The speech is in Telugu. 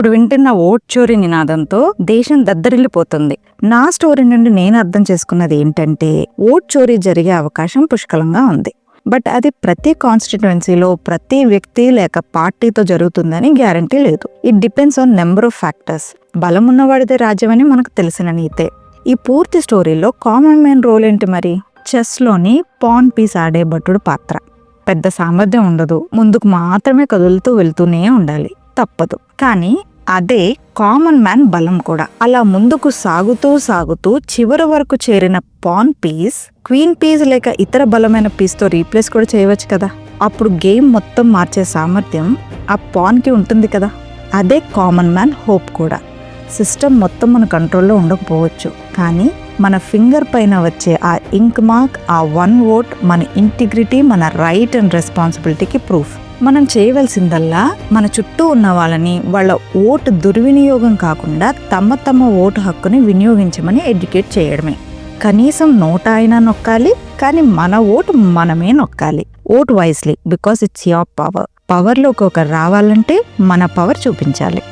ఇప్పుడు వింటున్న ఓట్ చోరీ నినాదంతో దేశం దద్దరిల్లిపోతుంది. నా స్టోరీ నుండి నేను అర్థం చేసుకున్నది ఏంటంటే ఓట్ చోరీ జరిగే అవకాశం పుష్కలంగా ఉంది. బట్ అది ప్రతి కాన్స్టిట్యుయెన్సీలో ప్రతి వ్యక్తి లేక పార్టీతో జరుగుతుందని గ్యారంటీ లేదు. It depends on number of factors బలం ఉన్నవాడిదే రాజ్యం అని మనకు తెలిసిన నీతే. ఈ పూర్తి స్టోరీలో కామన్ మ్యాన్ రోల్ ఏంటి మరి? చెస్లోని పాన్ పీస్ ఆడే భటుడు పాత్ర. పెద్ద సామర్థ్యం ఉండదు. ముందుకు మాత్రమే కదులుతూ వెళ్తూనే ఉండాలి. తప్పదు. కానీ అదే కామన్ మ్యాన్ బలం కూడా. అలా ముందుకు సాగుతూ సాగుతూ చివరి వరకు చేరిన పాన్ పీస్ క్వీన్ పీస్ లేక ఇతర బలమైన పీస్తో రీప్లేస్ కూడా చేయవచ్చు కదా. అప్పుడు గేమ్ మొత్తం మార్చే సామర్థ్యం ఆ పాన్కి ఉంటుంది కదా. అదే కామన్ మ్యాన్ హోప్ కూడా. సిస్టమ్ మొత్తం మన కంట్రోల్లో ఉండకపోవచ్చు. కానీ మన ఫింగర్ పైన వచ్చే ఆ ఇంక్ మార్క్ ఆ వన్ ఓట్ మన ఇంటిగ్రిటీ మన రైట్ అండ్ రెస్పాన్సిబిలిటీకి ప్రూఫ్. మనం చేయవలసిందల్లా మన చుట్టూ ఉన్న వాళ్ళని వాళ్ళ ఓటు దుర్వినియోగం కాకుండా తమ తమ ఓటు హక్కుని వినియోగించమని ఎడ్యుకేట్ చేయడమే. కనీసం నోట అయినా నొక్కాలి కానీ మన ఓటు మనమే నొక్కాలి. Vote wisely because it's your power పవర్లోకి ఒక రావాలంటే మన పవర్ చూపించాలి.